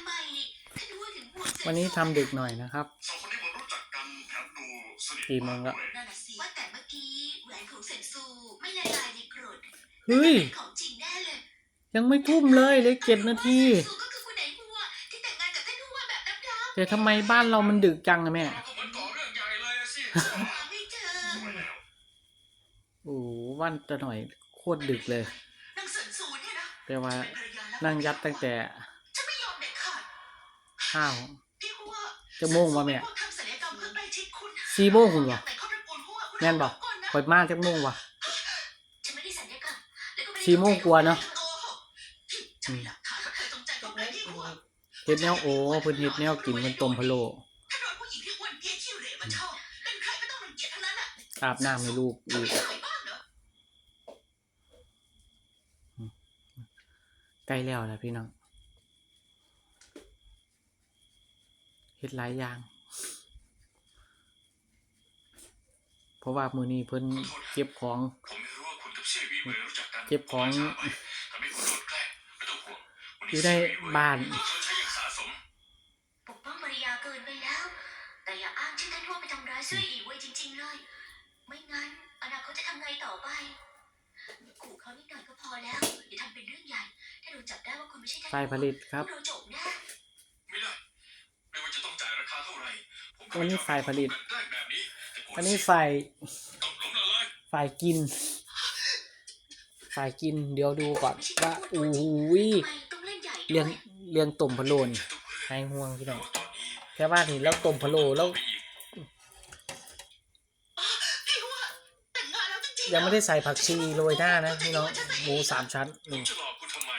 ทำไมท่านหัวถึงห่วงแสนวันนี้ทำดึกหน่อยนะครับสองคนนี้เหมือนรู้จักกันแถมดูสนิทกี่โมงละากเลยนั่นน่ะสิว่าแต่เมื่อกี้แหวนของเซนซูไม่ละลายในกรดเฮ้ยเป็นของจริงแน่เลยยังไม่ทุ่มเลยเหลยเจ็ดนาทีเซนซูก็คือคุณไหนหัวที่แต่งงานกับท่านหัวแบบลับแต่ทำไมบ้านเรามันดึกจังอะแม่เราก็เหมือนก่อเรื่องใหญ่เลยอะสิๆหาไม่เจอช่วยแล้วโอ้โหบ้านตะหน่อยโคตรดึกเลยนางเซนซูเนี่ยนะแต่ว่าเป็นภรรยาลับนั่งยัดตั้งแต่ ฉันไม่ยอมเด็ดขาด ห้าวพี่หัวจะโมงวะแม่พวกทำศัลยกรรมเพื่อใกล้ชิดคุณสี่โมงคุณวะแต่เขาตระกูลหัวคุณแม่นบ่ก่อนนะเปิดมาจากโมงวะฉันไม่ได้สัญญากรรมแล้วก็ไม่ได้สี่โมงกว่าเนอะโกหกฉันมีหลักฐานว่าเธอจงใจทำร้ายพี่หัวเฮ็ดแนวโอ้เพิ่นเฮ็ดแนวกินมันต้มพะโล้ถ้าโดนผู้หญิงที่อ้วนเตี้ยขี้เหร่มาชอบเป็นใครก็ต้องรังเกียจทั้งนั้นอะอาบน้ำให้ลูกอีกไม่ขายบ้านเหรอใกล้แล้วแหละพี่น้อง เฮ็ดหลายอย่าง เพราะว่ามื้อนี้เพิ่นเก็บของผมไม่รู้ว่าคุณกับเสี่ยหวีเหวยรู้จักกันเก็บของผมมาช้าไปทำให้คุณโดนแกล้งไม่ต้องห่วงวันอนี้ยู่ในเสี่ยหวีเหวยบ้านต้องชดใช้อย่างสาสมปกป้องภรรยาเกินไปแล้ว แต่อย่าอ้างชื่อท่านว่าไปทำร้ายซื่ออีไว้จริง ๆ เลย ไม่งั้นอนาคตจะทำไงต่อไปขู่เขานิดหน่อยก็พอแล้วอย่าทำเป็นเรื่องใหญ่ ถ้าโดนจับได้ว่าคุณไม่ใช่ท่านฝ่ายผลิตครับเราจบแน่ไม่ได้ วันนี้ฝ่ายผลิตกันแกล้งแบบนี้แต่ผมอันนี้ฝ่ายต้องล้มละลายฝ่ายกิน ฝ่ายกิน เดี๋ยวดูก่อนว่าอู้ยทำไมต้องเล่นใหญ่เลี้ยงด้วยเลี้ยงต้มพะโล้นจะต้องเพื่อนให้ห่วงพี่น้องเพราะตอนนี้แค่ว่านี่แล้วต้มพะโล้แล้วไปอีกพี่ว่าแต่งงานแล้วจริงๆยังไม่ได้ใส่ผักชีโรยหน้านะพี่น้องหมูสามชั้นผนี่มจะหลอกคุณทำไม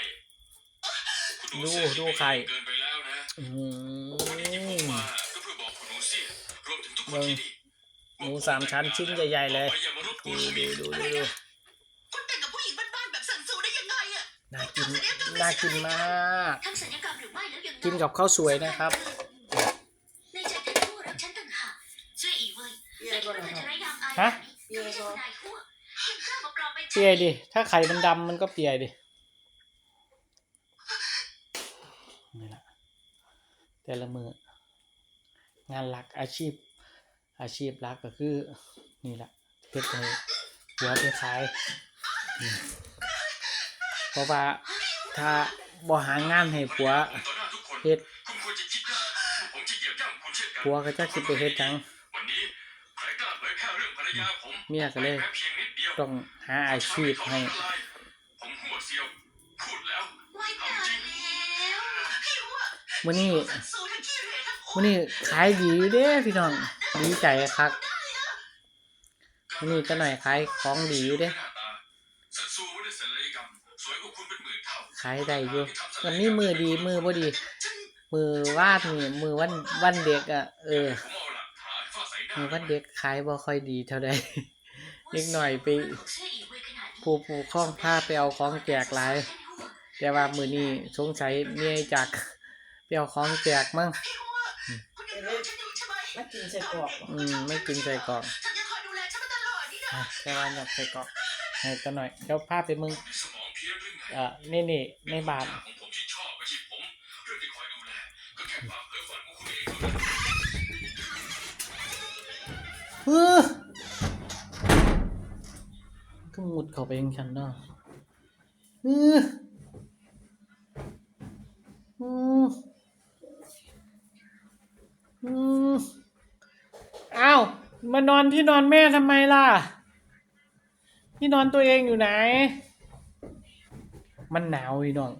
คุณดูเสี่ยดูใครเกินไปแล้วนะอืวันนี้ที่ผม เบิ่งที่นี่หมูสามชั้นชิ้นใหญ่ๆเลยต่อไปอย่ามารบกวดูนผมดูอีกดูดูดูคุณแต่งกับผู้หญิงบ้านๆแบบสันสูได้ยังไงอะน่ากินน่ากินมากทำศัลยกรรมหรือไม่แล้วยังไงกินกับข้าวสวยนะครับในใจท่านผู้รักฉันต่างหากช่วยอีเว้ยและคิดว่าเธอจะไร้ยามอายฮะแบบนี้ก็ไม่ใช่คนนายทั่วยังกล้ามาปลอมเป็นเปียดิ ถ้าไข่มันดำมันก็เปียดินี่แหละแต่ละมืองานหลักอาชีพ อาชีพหลักก็คือนี่แหละเฮ็ดให้หัวไปขายอืมเพราะว่าถ้าบ่หางานให้ผัวผมต่อหน้าทุกคนเฮ็ดคุณควรจะคิดนะว่าผมจะเหยียบย่ำคุณเช่นกันผัวก็จะคิดไปเฮ็ดหยังวันนี้ใครกล้าเผยแพร่เรื่องภรรยาผมเมียก็เลยแม้เพียงนิดเดียวต้องหาอาชีพให้ผมหัวเซียวพูดแล้วไว้ตายแล้วพี่ว่ามื้อนี้สันสูทั้งขี้เหร่ทั้งอ้วมื้อนี้ขายดีอยู่เด้พี่น้อง ดีใจคักนี้ก็หน่อยขายของดีอยู่เด้ขายได้อยู่วันนี้มือดีมือบ่ดี มือวาดนี่มือวันวันเด็กอะเออมือวันเด็กขายบ่ค่อยดีเท่าใดเล็กหน่อยไปผู้ผู้คล้องผ้าไปเอาของแจกหลายแต่ว่ามือนี้สงสัยเมียจากไปเอาของแจกมั้ง ไหมมากินใส่กรอกอืมไม่กินใส่กรอกฉันจะคอยดูแลฉันมาตลอดนี่นะอะแค่ว่าอยากใส่กรอกให้ตะหน่อยเดี๋ยวพาไปมึงสมองเพี้ยนหรือไงเอ่อนี่นี่ในบาท ของผมที่ชอบไม่ใช่ผม เรื่องที่คอยดูแลก็แค่ความเพ้อฝันของคุณเองเท่านั้นเฮ้อก็มุดเข้าไปยังฉันเนาะเอออื มานอนที่นอนแม่ทำไมล่ะ ที่นอนตัวเองอยู่ไหน มันหนาวพี่น้อง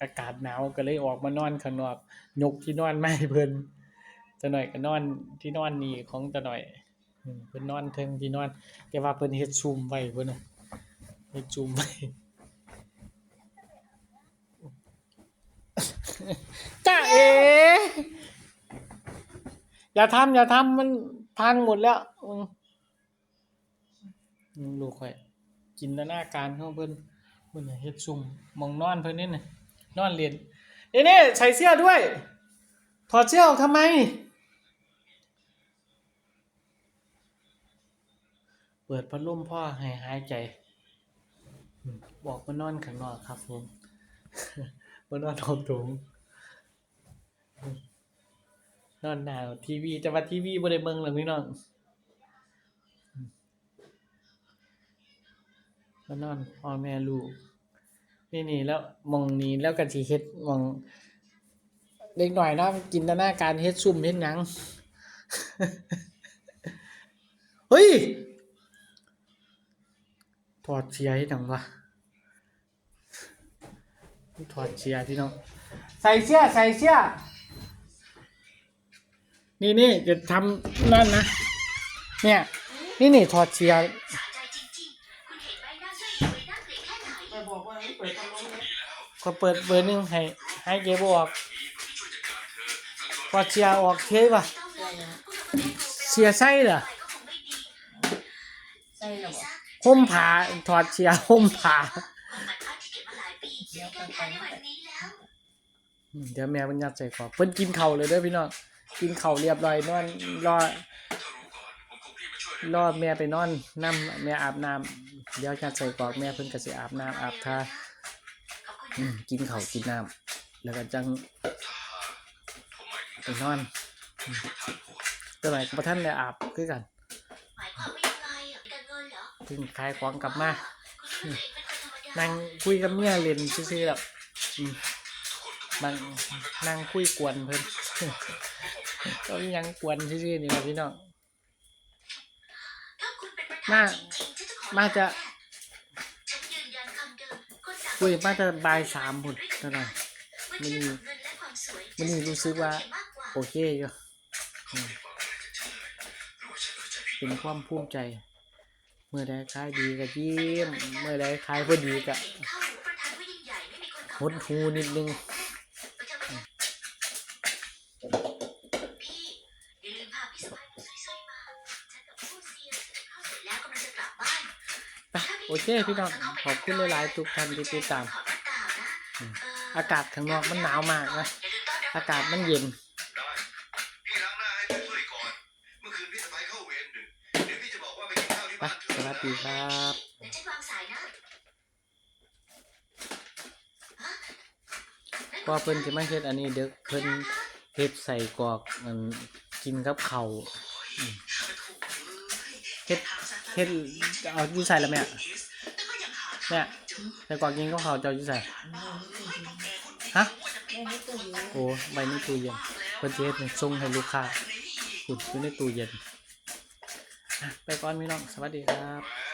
อากาศหนาวก็เลยออกมานอนข้างนอกยกที่นอนมาให้เพิ่นตะหน่อยก็นอนที่นอนนี่ของตะหน่อยเพิ่นนอนเทิงที่นอน แต่ว่าเพิ่นเฮ็ดซูมไว้เพิ่นน่ะเฮ็ดซูมไว้จ้าเออย่าทำอย่าทำมันพังหมดแล้ว ลูกข่อยจินตนาการของเพิ่นเพิ่นเฮ็ดซุ่มมองนอนเพิ่นนี่น่ะนอนเรียนเอ้นี่ใส่เสื้อด้วย ถอดเสื้อออกทำไม เปิดพัดลมพ่อให้หายใจ บอกมานอนข้างนอกครับผมมานอนหองโถงนอนหนาวทีวีแต่ว่าทีวีบ่ได้เบิ่งหรอกพี่น้อง ก็นอนพ่อแม่ลูก นี่นี่แล้วมองนี้แล้วก็สิเฮ็ดมองเด็กหน่อยนะจินตนาการเฮ็ดซุ่มเฮ็ดหยัง เฮ้ย ถอดเชียร์ให้หนังวะถอดเชียร์ที่น้อง ใส่เสื้อใส่เสื้อนี่นี่จะทำนั่นนะ เนี่ย นี่นี่ถอดเชีย ก็เปิดเบอร์หนึ่งให้ให้เก็บออกช่วยจัดการเธอสังถอดเชียร์ออกเทปะต้องเลยพวกเราก็ได้รู้เชียร์ไส้เหรอไปก็คงไม่ดีใช่หรอห่มผ้าถอดเชียร์ห่มผ้าความอัดอั้นที่เก็บมาหลายปีจะได้แก้ไขในวันนี้แล้วอืมเดี๋ยวแม่มันยัดใส่ขอบเพิ่นกินเข่าวเลยเด้อพี่น้องกินเข่าวเรียบร้อยนอนรอถ้ารู้ก่อนผมคงรีบมาช่วยเลยรอแม่ไปนอนน้ำแม่อาบน้ำเดี๋ยวยัดใส่กรอกแม่เพิ่นก็สิอาบน้ำอาบท่า ขอบคุณอืนะมกินข้าวกินน้ำแล้วก็จังผมหมายถึงไปนอนช่วยทานพวกตัวไหนก็บ่ทันได้อาบคือกันหมายความว่ายังไงอะการเงินเหรอเพิ่งขายของกลับมาคุณคิดว่าตัวเองเป็นคนธรรมดานั่งคุยกับเมียเล่นซื่อๆแบบอืมบางนั่งคุยกวนเพิ่นก็ยังกวนซื่อๆนี่แหละพี่น้องถ้าคุณเป็นประธานมาจริงๆฉันจะขอมาจะ คุยมาแต่บ่ายสามพุ่นเท่านั้นเมื่อเทียบกับเงินนี่รู้สึกว่ามากกว่าโอเคอยู่อืมหรือว่าฉันเข้าใจผิดเป็นความภูมิใจ เมื่อใดขายดีก็ยิ้มเมื่อใดขายพอดีก็เข้าประธานผู้ยิ่งใหญ่ไม่มีคนหดหูนิดนึง อเคพี่น้องขอบคุณหลายๆทุกท่านที่ติดตามขอประกาศนะอืมเอากาศข้างนอกมันหนาวมากนะอย่าลืมต้อนรับอากาศมันเย็นได้พี่ล้างหน้าให้เพื่อนๆก่อนเมื่อคืนพี่สะพ้ายเข้าเวรดึกเดี๋ยวพี่จะบอกว่าไปกินข้าวที่ไปบ้านเธสอวัสดีครับเดี๋ยวฉันวางสายนะฮะก็เพิ่นจะมาเฮ็ดอันนี้เด็กเพิ่นเฮ็ดใส่กรอกมันกินกับข้าวอืมเฮ็ด เฮ็ดเอาอยู่ใส่แล้วแม่แม่ใส่กรอกกินกับข้าวเจ้าอยู่ใส่ฮะแม่ให้ตู้อยู่โอ้ใบในตู้เย็นเพิ่นสิเฮ็ดให้ส่งให้ลูกค้าขุดอยู่ในตู้เย็นอะไปก่อนพี่น้องสวัสดีครับแหม